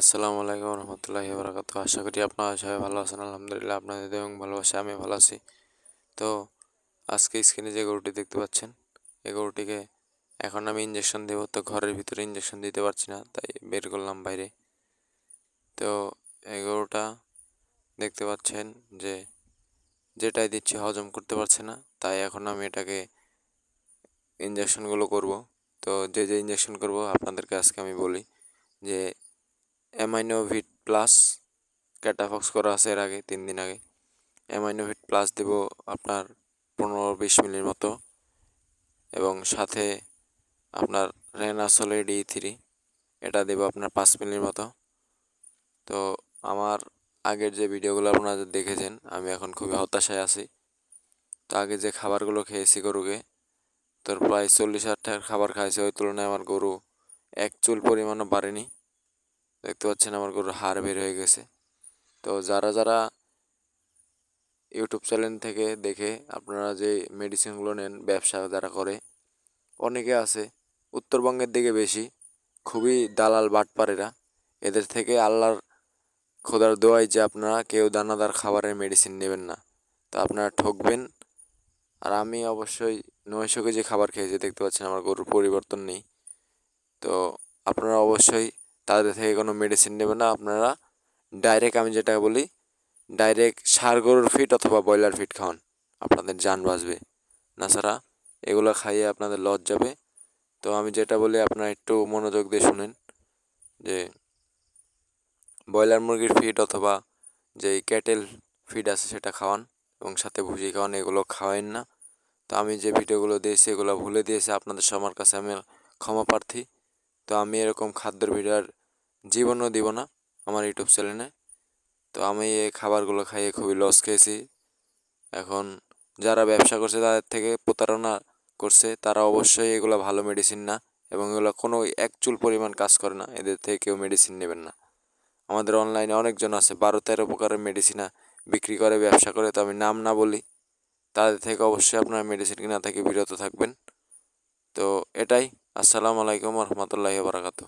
আসসালামু আলাইকুম রহমতুল্লাহি বরাকাত আশা করি আপনারা সবাই ভালো আছেন, আলহামদুলিল্লাহ আপনাদের এবং ভালোবাসা আমি ভালো আছি। তো আজকে স্ক্রিনে যে গরুটি দেখতে পাচ্ছেন, এই গরুটিকে এখন আমি ইঞ্জেকশন দেব, তো ঘরের ভিতরে ইঞ্জেকশন দিতে পারছি না, তাই বের করলাম বাইরে। তো এই গরুটা দেখতে পাচ্ছেন যে যেটাই দিচ্ছি হজম করতে পারছে না, তাই এখন আমি এটাকে ইঞ্জেকশনগুলো করব। তো যে যে ইঞ্জেকশন করব, আপনাদেরকে আজকে আমি বলি যে অ্যামাইনোভিট প্লাস ক্যাটাফক্স করা আছে এর আগে, তিন দিন আগে। অ্যামাইনোভিট প্লাস দেব আপনার পনেরো বিশ মিলির মতো। এবং সাথে আপনার রেনাসোলে ডি থ্রি এটা দেব আপনার পাঁচ মিলির মতো। তো আমার আগের যে ভিডিওগুলো আপনারা দেখেছেন, আমি এখন খুবই হতাশায় আছি। তো আগে যে খাবারগুলো খেয়েছি গরুকে, তোর প্রায় চল্লিশ হাজার টাকার খাবার খাইছে, ওই তুলনায় আমার গরু এক চুল পরিমাণও বাড়েনি। দেখতে পাচ্ছেন আমার গরুর হাড় বের হয়ে গেছে। তো যারা যারা ইউটিউব চ্যানেল থেকে দেখে আপনারা যে মেডিসিনগুলো নেন, ব্যবসা যারা করে, অনেকে আছে উত্তরবঙ্গের দিকে বেশি, খুবই দালাল বাটপারেরা। এদের থেকে আল্লাহর খোদার দোয়াই যে আপনারা কেউ দানাদার খাবারের মেডিসিন নেবেন না, তো আপনারা ঠকবেন। আর আমি অবশ্যই নয়শো কেজি খাবার খেয়েছি, দেখতে পাচ্ছেন আমার গরুর পরিবর্তন নেই। তো আপনারা অবশ্যই তাদের থেকে কোনো মেডিসিন নেবে না। আপনারা ডাইরেক্ট আমি যেটা বলি ডাইরেক্ট সার গরুর ফিট অথবা ব্রয়লার ফিট খাওয়ান। আপনাদের যান বাঁচবে। না ছাড়া এগুলো খাইয়ে আপনাদের লস যাবে। তো আমি যেটা বলি, আপনারা একটু মনোযোগ দিয়ে শুনেন যে ব্রয়লার মুরগির ফিড অথবা যেই ক্যাটেল ফিড আছে সেটা খাওয়ান এবং সাথে ভুজি খাওয়ান, এগুলো খাওয়াইন না। তো আমি যে ভিডিওগুলো দিয়েছি, এগুলো ভুলে দিয়েছি। আপনাদের সবার কাছে আমি ক্ষমা প্রার্থী। তো আমি এরকম খাদ্যের ভিডিও আর জীবনও দিব না আমার ইউটিউব চ্যানেলে। তো আমি এই খাবারগুলো খাইয়ে খুবই লস খেয়েছি। এখন যারা ব্যবসা করছে তাদের থেকে প্রতারণা করছে, তারা অবশ্যই এগুলো ভালো মেডিসিন না এবং এগুলো কোনো একচুল পরিমাণ কাজ করে না, এদের থেকে কেউ মেডিসিন নেবেন না। আমাদের অনলাইনে অনেকজন আছে বারো তেরো প্রকারের মেডিসিন বিক্রি করে, ব্যবসা করে, তো আমি নাম না বলি। তাদের থেকে অবশ্যই আপনারা মেডিসিন কিনা থেকে বিরত থাকবেন। তো এটাই। আসসালামু আলাইকুম রহমতুল্লাহি বারাকাতু